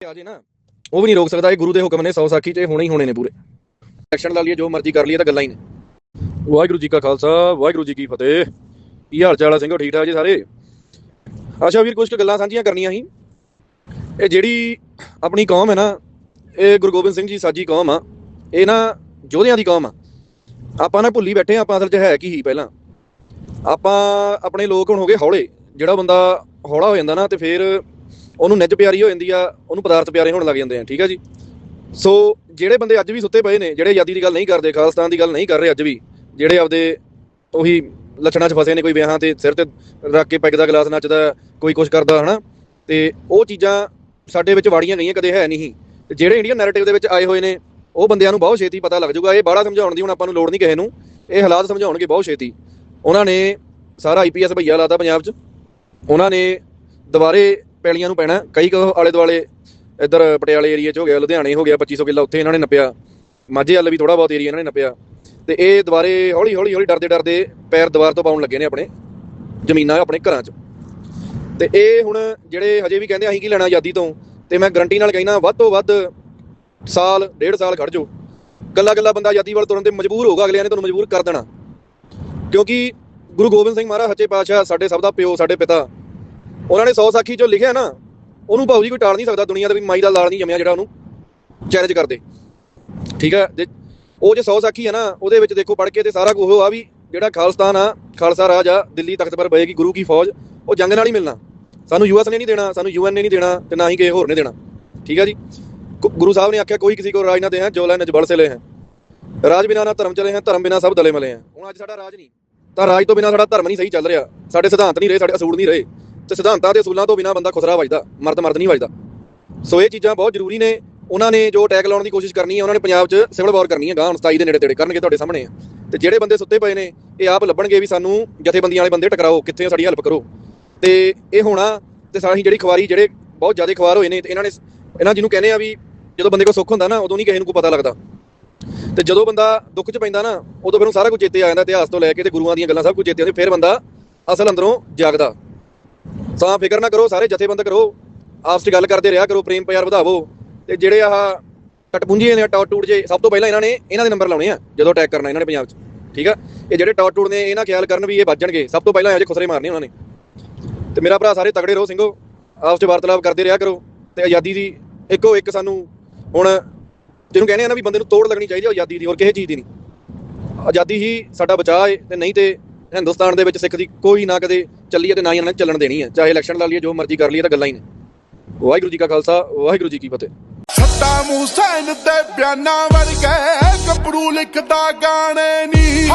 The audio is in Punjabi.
ਆ ਜੇ ਨਾ, ਉਹ ਵੀ ਨਹੀਂ ਰੋਕ ਸਕਦਾ, ਇਹ ਗੁਰੂ ਦੇ ਹੁਕਮ ਨੇ, ਸੌ ਸਾਖੀ ਤੇ ਹੋਣੇ ਹੀ ਹੋਣੇ ਨੇ ਪੂਰੇ। ਐਕਸ਼ਨ ਲਾ ਲਈਏ, ਜੋ ਮਰਜ਼ੀ ਕਰ ਲਈਏ ਤਾਂ ਗੱਲਾਂ ਹੀ ਨੇ। ਵਾਹਿਗੁਰੂ ਜੀ ਕਾ ਖਾਲਸਾ, ਵਾਹਿਗੁਰੂ ਜੀ ਕੀ ਫਤਿਹ। ਕੀ ਹਾਲ ਚਾਲ ਆ ਸਿੰਘੋ, ਠੀਕ ਠਾਕ ਜੀ ਸਾਰੇ? ਅੱਛਾ ਵੀਰ ਕੁਝ ਕੁ ਗੱਲਾਂ ਸਾਂਝੀਆਂ ਕਰਨੀਆਂ ਸੀ। ਇਹ ਜਿਹੜੀ ਆਪਣੀ ਕੌਮ ਹੈ ਨਾ, ਇਹ ਗੁਰੂ ਗੋਬਿੰਦ ਸਿੰਘ ਜੀ ਸਾਜੀ ਕੌਮ ਆ। ਇਹ ਨਾ ਯੋਧਿਆਂ ਦੀ ਕੌਮ ਆ। ਆਪਾਂ ਨਾ ਭੁੱਲੀ ਬੈਠੇ ਆਪਾਂ ਅਸਲ 'ਚ ਹੈ ਕੀ ਹੀ ਪਹਿਲਾਂ। ਆਪਾਂ ਆਪਣੇ ਲੋਕ ਹੁਣ ਹੋ ਗਏ ਹੌਲੇ। ਜਿਹੜਾ ਬੰਦਾ ਹੌਲਾ ਹੋ ਜਾਂਦਾ ਨਾ, ਤੇ ਫੇਰ ਉਹਨੂੰ ਨਿੱਜ ਪਿਆਰੀ ਹੋ ਜਾਂਦੀ ਆ, ਉਹਨੂੰ ਪਦਾਰਥ ਪਿਆਰੇ ਹੋਣ ਲੱਗ ਜਾਂਦੇ ਆ, ਠੀਕ ਆ ਜੀ? ਸੋ ਜਿਹੜੇ ਬੰਦੇ ਅੱਜ ਵੀ ਸੁੱਤੇ ਪਏ ਨੇ, ਜਿਹੜੇ ਆਜ਼ਾਦੀ ਦੀ ਗੱਲ ਨਹੀਂ ਕਰਦੇ, ਖਾਲਸਤਾਨ ਦੀ ਗੱਲ ਨਹੀਂ ਕਰ ਰਹੇ ਅੱਜ ਵੀ, ਜਿਹੜੇ ਆਪਦੇ ਉਹੀ ਲੱਛਣਾਂ 'ਚ ਫਸੇ ਨੇ ਕੋਈ ਵਿਆਹਾਂ ਤੇ ਸਿਰ ਤੇ ਰੱਖ ਕੇ ਪੈਗ ਦਾ ਗਲਾਸ ਨੱਚਦਾ, ਕੋਈ ਕੁਛ ਕਰਦਾ, ਹਨਾ? ਤੇ ਉਹ ਚੀਜ਼ਾਂ ਸਾਡੇ ਵਿੱਚ ਵਾੜੀਆਂ ਗਈਆਂ, ਕਦੇ ਹੈ ਨਹੀਂ ਤੇ ਜਿਹੜੇ ਇੰਡੀਅਨ ਨੈਰੇਟਿਵ ਦੇ ਵਿੱਚ ਆਏ ਹੋਏ ਨੇ, ਉਹ ਬੰਦਿਆਂ ਨੂੰ ਬਹੁਤ ਛੇਤੀ ਪਤਾ ਲੱਗ ਜਾਊਗਾ। ਇਹ ਬਾਹਲਾ ਸਮਝਾਉਣ ਦੀ ਹੁਣ ਆਪਾਂ ਨੂੰ ਲੋੜ ਨਹੀਂ ਕਿਸੇ ਨੂੰ। ਇਹ ਹਾਲਾਤ ਸਮਝਾਉਣਗੇ ਬਹੁਤ ਛੇਤੀ। ਉਹਨਾਂ ਨੇ ਸਾਰਾ ਆਈਪੀਐਸ ਭਈਆ ਲਾਤਾ ਪੰਜਾਬ 'ਚ। ਉਹਨਾਂ ਨੇ ਦੁਬਾਰੇ ਪੈਲੀਆਂ ਨੂੰ ਪੈਣਾ। ਕਈ ਕੁ ਆਲੇ ਦੁਆਲੇ ਇੱਧਰ ਪਟਿਆਲੇ ਏਰੀਆ 'ਚ ਹੋ ਗਿਆ, ਲੁਧਿਆਣੇ ਹੋ ਗਿਆ 2500 ਕਿੱਲਾ ਉੱਥੇ ਇਹਨਾਂ ਨੇ ਨੱਪਿਆ। ਮਾਝੇ ਵੱਲ ਵੀ ਥੋੜਾ ਬਹੁਤ ਏਰੀਆ ਇਹਨਾਂ ਨੇ ਨੱਪਿਆ। ਤੇ ਇਹ ਦੁਬਾਰੇ ਹੌਲੀ ਹੌਲੀ ਹੌਲੀ ਡਰਦੇ ਡਰਦੇ ਪੈਰ ਦੁਬਾਰ ਤੋਂ ਪਾਉਣ ਲੱਗੇ ਨੇ ਆਪਣੇ, ਜ਼ਮੀਨਾਂ ਆਪਣੇ ਘਰਾਂ 'ਚ। ਤੇ ਇਹ ਹੁਣ ਜਿਹੜੇ ਹਜੇ ਵੀ ਕਹਿੰਦੇ ਅਸੀਂ ਕੀ ਲੈਣਾ ਆਜ਼ਾਦੀ ਤੋਂ, ਤੇ ਮੈਂ ਗਰੰਟੀ ਨਾਲ ਕਹਿੰਦਾ ਵੱਧ ਤੋਂ ਵੱਧ ਸਾਲ, ਡੇਢ ਸਾਲ ਖੜ ਜਾਓ। ਕੱਲਾ ਕੱਲਾ ਬੰਦਾ ਆਜ਼ਾਦੀ ਵੱਲ ਤੁਰਨ ਤੇ ਮਜਬੂਰ ਹੋਊਗਾ, ਅਗਲਿਆਂ ਨੇ ਤੁਹਾਨੂੰ ਮਜਬੂਰ ਕਰ ਦੇਣਾ। ਕਿਉਂਕਿ ਗੁਰੂ ਗੋਬਿੰਦ ਸਿੰਘ ਮਹਾਰਾਜ ਸੱਚੇ ਪਾਤਸ਼ਾਹ ਸਾਡੇ ਸਭ ਦਾ ਪਿਓ, ਸਾਡੇ ਪਿਤਾ ਉਹਨਾਂ ਨੇ 100 ਸਾਖੀ ਚੋਂ ਲਿਖਿਆ ਨਾ, ਉਹਨੂੰ ਭਾਊ ਜੀ ਕੋਈ ਟਾਲ ਨਹੀਂ ਸਕਦਾ ਦੁਨੀਆ ਦੇ ਵੀ ਮਾਈ ਦਾ ਲਾਲ ਨਹੀਂ ਜੰਮਿਆ ਜਿਹੜਾ ਉਹਨੂੰ ਚੈਲੰਜ ਕਰਦੇ। ਠੀਕ ਹੈ? ਜੇ ਉਹ ਜੇ 100 ਸਾਖੀ ਹੈ ਨਾ, ਉਹਦੇ ਵਿੱਚ ਦੇਖੋ ਪੜ੍ਹ ਕੇ ਤੇ ਸਾਰਾ ਕੁਝ ਆ ਵੀ ਜਿਹੜਾ ਖਾਲਸਤਾਨ ਆ, ਖਾਲਸਾ ਰਾਜ ਆ, ਦਿੱਲੀ ਤਖਤ ਪਰ ਬਹੇਗੀ ਗੁਰੂ ਕੀ ਫੌਜ, ਉਹ ਜੰਗ ਨਾਲ ਹੀ ਮਿਲਣਾ। ਸਾਨੂੰ ਯੂਐਸ ਨੇ ਨਹੀਂ ਦੇਣਾ, ਸਾਨੂੰ ਯੂਐਨ ਨੇ ਨਹੀਂ ਦੇਣਾ ਤੇ ਨਾ ਹੀ ਕਿਸੇ ਹੋਰ ਨੇ ਦੇਣਾ। ਠੀਕ ਹੈ ਜੀ? ਗੁਰੂ ਸਾਹਿਬ ਨੇ ਆਖਿਆ, ਕੋਈ ਕਿਸੇ ਕੋ ਰਾਜ ਨਾ ਦੇ ਹੈ ਜੋ ਲੈ ਨਜਬਲ ਸੇ ਲੈ ਹੈ। ਰਾਜ ਬਿਨਾ ਨਾ ਧਰਮ ਚਲੇ ਹੈ, ਧਰਮ ਬਿਨਾ ਸਭ ਦਲੇ ਮਲੇ ਹੈ। ਹੁਣ ਅੱਜ ਸਾਡਾ ਰਾਜ ਨਹੀਂ। ਤਾਂ ਰਾਜ ਤੋਂ ਬਿਨਾ ਸਾਡਾ ਧਰਮ ਨਹੀਂ ਸਹੀ ਚੱਲ ਰਿਹਾ। ਸਾਡੇ ਸਿਧਾਂਤ ਨਹੀਂ ਰਹੇ, ਸਾਡੇ ਅਸੂਲ ਨਹੀਂ ਰਹੇ। ਤੇ ਸਿਧਾਂਤਾਂ ਤੇ ਅਸੂਲਾਂ ਤੋਂ ਬਿਨਾ ਬੰਦਾ ਖੁਸਰਾ ਵੱਜਦਾ, ਮਰਦ ਮਰਦ ਨਹੀਂ ਵੱਜਦਾ। ਸੋ ਇਹ ਚੀਜ਼ਾਂ ਬਹੁਤ ਜ਼ਰੂਰੀ ਨੇ। ਉਹਨਾਂ ਨੇ ਜੋ ਅਟੈਕ ਲਾਉਣ ਦੀ ਕੋਸ਼ਿਸ਼ ਕਰਨੀ ਹੈ ਉਹਨਾਂ ਨੇ ਪੰਜਾਬ 'ਚ ਸਿਵਲ ਵਾਰ ਕਰਨੀ ਹੈ ਗਾਂ 27 ਦੇ ਨੇੜੇ ਤੇੜੇ ਕਰਨਗੇ ਤੁਹਾਡੇ ਸਾਹਮਣੇ ਆ। ਤੇ ਜਿਹੜੇ ਬੰਦੇ ਸੁੱਤੇ ਪਏ ਨੇ, ਇਹ ਆਪ ਲੱਭਣਗੇ ਵੀ ਸਾਨੂੰ ਜਥੇਬੰਦੀਆਂ ਵਾਲੇ ਬੰਦੇ ਟਕਰਾਓ, ਕਿੱਥੇ ਸਾਡੀ ਹੈਲਪ ਕਰੋ। ਤੇ ਇਹ ਹੋਣਾ, ਤੇ ਸਾਡੀ ਜਿਹੜੀ ਖਵਾਰੀ ਜਿਹੜੇ ਬਹੁਤ ਜ਼ਿਆਦਾ ਖਵਾਰ ਹੋਏ ਨੇ, ਤੇ ਇਹਨਾਂ ਨੇ ਇਹਨਾਂ ਜਿਹਨੂੰ ਕਹਿੰਦੇ ਆ ਵੀ ਜਦੋਂ ਬੰਦੇ ਕੋਲ ਸੁੱਖ ਹੁੰਦਾ ਨਾ, ਉਦੋਂ ਨਹੀਂ ਕਿਸੇ ਨੂੰ ਕੋਈ ਪਤਾ ਲੱਗਦਾ। ਤੇ ਜਦੋਂ ਬੰਦਾ ਦੁੱਖ 'ਚ ਪੈਂਦਾ ਨਾ, ਉਦੋਂ ਫਿਰ ਉਹਨੂੰ ਸਾਰਾ ਕੁਝ ਚੇਤੇ ਆ ਜਾਂਦਾ ਇਤਿਹਾਸ ਤੋਂ ਲੈ ਕੇ ਤੇ ਗੁਰੂਆਂ ਦੀਆਂ ਗੱਲਾਂ ਸਭ ਕੁਝ ਚੇਤੇ ਆਉਂਦੇ, ਫਿਰ ਬੰਦਾ ਅਸਲ ਅੰਦਰੋਂ ਜਾਗਦਾ। ਤਾਂ ਫਿਕਰ ਨਾ ਕਰੋ, ਸਾਰੇ ਜਥੇਬੰਦ ਕਰੋ। ਆਪਸ 'ਚ ਗੱਲ ਕਰਦੇ ਰਿਹਾ ਕਰੋ, ਪ੍ਰੇਮ ਪਿਆਰ ਵਧਾਵੋ। ਤੇ ਜਿਹੜੇ ਆਹ ਟਟਪੁੰਜੀਆਂ ਨੇ ਟੌਟ ਟੂਟ ਜੇ, ਸਭ ਤੋਂ ਪਹਿਲਾਂ ਇਹਨਾਂ ਨੇ ਇਹਨਾਂ ਦੇ ਨੰਬਰ ਲਾਉਣੇ ਆ, ਜਦੋਂ ਅਟੈਕ ਕਰਨਾ ਇਹਨਾਂ ਨੇ ਪੰਜਾਬ 'ਚ। ਠੀਕ ਆ? ਇਹ ਜਿਹੜੇ ਟੌਟ ਟੂਟ ਨੇ ਇਹਨਾਂ ਖਿਆਲ ਕਰਨ ਵੀ ਇਹ ਵੱਜਣਗੇ ਸਭ ਤੋਂ ਪਹਿਲਾਂ ਇਹੋ ਜਿਹੇ ਖੁਸਰੇ ਮਾਰਨੇ ਉਹਨਾਂ ਨੇ। ਤੇ ਮੇਰਾ ਭਰਾ ਸਾਰੇ ਤਗੜੇ ਰਹੋ ਸਿੰਘੋ। ਆਪਸ 'ਚ ਵਾਰਤਾਲਾਪ ਕਰਦੇ ਰਿਹਾ ਕਰੋ। ਤੇ ਆਜ਼ਾਦੀ ਦੀ, ਇੱਕੋ ਇੱਕ ਸਾਨੂੰ ਹੁਣ ਜਿਹਨੂੰ ਕਹਿੰਦੇ ਆ ਨਾ ਵੀ ਬੰਦੇ ਨੂੰ ਤੋੜ ਲੱਗਣੀ ਚਾਹੀਦੀ ਆ ਆਜ਼ਾਦੀ ਦੀ, ਹੋਰ ਕਿਸੇ ਚੀਜ਼ ਦੀ ਨਹੀਂ। ਆਜ਼ਾਦੀ ਹੀ ਸਾਡਾ ਬਚਾਅ ਹੈ ਤੇ ਨਹੀਂ ਤੇ ਹਿੰਦੁਸਤਾਨ ਦੇ ਵਿੱਚ ਸਿੱਖ ਦੀ ਕੋਈ ਨਾ ਕਦੇ ਚੱਲੀ ਹੈ ਤੇ ਨਾ ਹੀ ਇਹਨਾਂ ਨੇ ਚੱਲਣ ਦੇਣੀ ਹੈ ਚਾਹੇ ਇਲੈਕਸ਼ਨ ਲਾ ਲਈਏ, ਜੋ ਮਰਜ਼ੀ ਕਰ ਲਈਏ ਤਾਂ ਗੱਲਾਂ ਹੀ ਨੇ। ਵਾਹਿਗੁਰੂ ਜੀ ਕਾ ਖਾਲਸਾ, ਵਾਹਿਗੁਰੂ ਜੀ ਕੀ ਫਤਿਹ। ਸੱਤਾ ਮੂਸੈਨ ਦੇ ਬਿਆਨਾਂ ਵਰਗੇ ਗੱਭਰੂ ਲਿਖਦਾ ਗਾਣੇ ਨੀ।